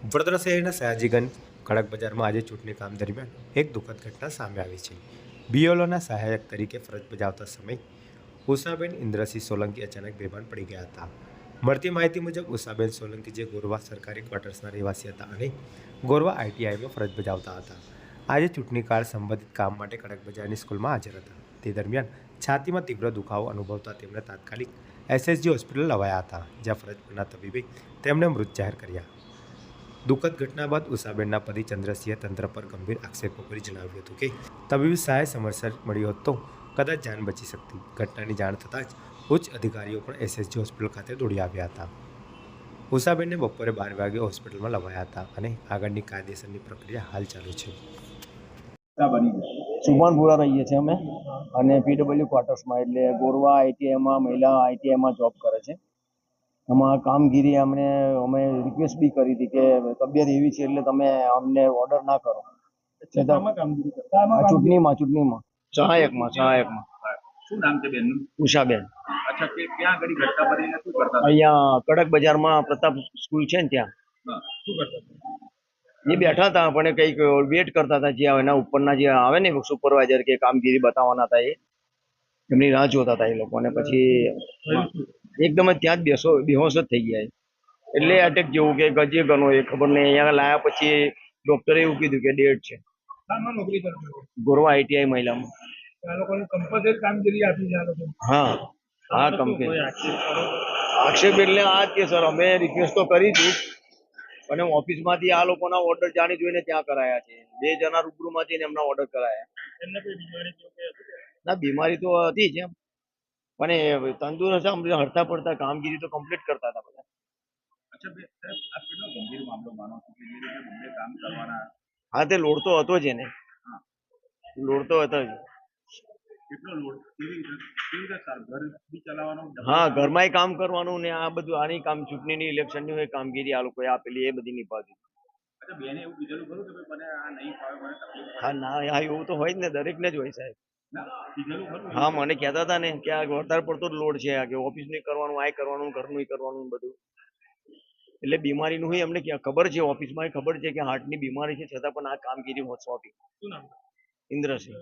વડોદરા શહેરના ખડક બજારમાં આજે ચૂંટણી કામ દરમિયાન એક દુઃખદ ઘટના સામે આવી છે. બીઓલોના સહાયક તરીકે ફરજ બજાવતા સમય ઉષાબેન ઇન્દ્રસિંહ સોલંકી અચાનક બેભાન પડી ગયા હતા. મળતી માહિતી મુજબ, ઉષાબેન સોલંકી જે ગોરવા સરકારી ક્વાર્ટર્સના રહેવાસી હતા અને ગોરવા આઈટીઆઈમાં ફરજ બજાવતા હતા, આજે ચૂંટણી કાળ સંબંધિત કામ માટે કડક બજારની સ્કૂલમાં હાજર હતા. તે દરમિયાન છાતીમાં તીવ્ર દુખાવો અનુભવતા તેમણે તાત્કાલિક એસએસજી હોસ્પિટલ લવાયા હતા, જ્યાં ફરજ પરના તબીબે તેમણે મૃત જાહેર કર્યા. દુઃખદ ઘટના બાદ ઉષાબેનના પતિ ચંદ્રસિંહે તંત્ર પર ગંભીર આક્ષેપો કરી જણાવ્યું હતું કે તબીબી સહાય સમયસર મળ્યો હોત તો કદાચ જાન બચી શકતી. ઘટનાની જાણ થતાં જ ઉચ્ચ અધિકારીઓ પણ એસએસજી હોસ્પિટલ ખાતે દોડી આવ્યા હતા. ઉષાબેનને બપોરે બાર વાગે હોસ્પિટલમાં લવાયા હતા અને આગળની કાયદેસરની પ્રક્રિયા હાલ ચાલુ છે. સુભાનપુરા રહીએ છીએ અમે અને પીડબ્લ્યુ ક્વાર્ટર્સમાં એટલે ગોરવા આઈટીઆઈમાં મહિલા આઈટીઆઈમાં જોબ કરે છે. એમાં કામગીરી અમને અમે રિક્વેસ્ટ બી કરી હતી કે તબિયત એવી છે એટલે તમે અમને ઓર્ડર ના કરો. ચૂંટણીમાં ચૂંટણીમાં. સહાયકમાં સહાયકમાં. શું નામ છે બેનનું? ઉષાબેન. અચ્છા કે ક્યાં આગળ ઘટના બની શું કરતા અહીંયા કડક બજારમાં પ્રતાપ સ્કૂલ છે ને ત્યાં. શું કરતા એ બેઠા હતા પણ કંઈક વેટ કરતા હતા જે એના ઉપરના જે આવે ને સુપરવાઇઝર કે કામગીરી બતાવવાના હતા એ. એમની રાહ જોતા હતા એ લોકોને પછી એકદમ જ ત્યાં જ બેસો બેહોશ જ થઈ ગયા. એટલે અટેક જેવું કે ગજે ગનો એ ખબર નહીં અહીંયા લાયા પછી ડોક્ટરે એવું કીધું કે ડેટ છે? ગોરવા આઈટીઆઈ મહિલામાં. હા હા કંપની આક્ષેપ એટલે આ જ કે સર અમે રિક્વેસ્ટ તો કરી હતી અને ઓફિસમાંથી આ લોકોના ઓર્ડર જાણી જોઈને ત્યાં કરાયા છે. બે જણા રૂબરૂમાંથી એમના ઓર્ડર કરાયા? ના બીમારી તો હતી જ એમ. પણ એ તંદુરસ્ત આમ હડતા પડતા કામગીરી તો કમ્પ્લીટ કરતા હતા બધા. હા તે લોડ તો હતો જ એને. લોડ તો હતો જ. હા ઘરમાંય કામ કરવાનું ને આ બધું આની કામ ચૂંટણીની ઇલેક્શનની હોય કામગીરી આ લોકોએ આપેલી એ બધી નિભાવી. હા ના એવું તો હોય જ ને દરેકને જ હોય સાહેબ. ના હા મને કહેતા હતા ને કે આ વધારે પડતો જ લોડ છે આ કે ઓફિસનું કરવાનું આ કરવાનું ઘરનું કરવાનું બધું. એટલે બીમારીનું હોય એમને ખબર છે ઓફિસમાં ખબર છે કે હાર્ટની બીમારી છે છતાં પણ આ કામગીરી સોંપી. શું નામ? ઇન્દ્રસિંહ.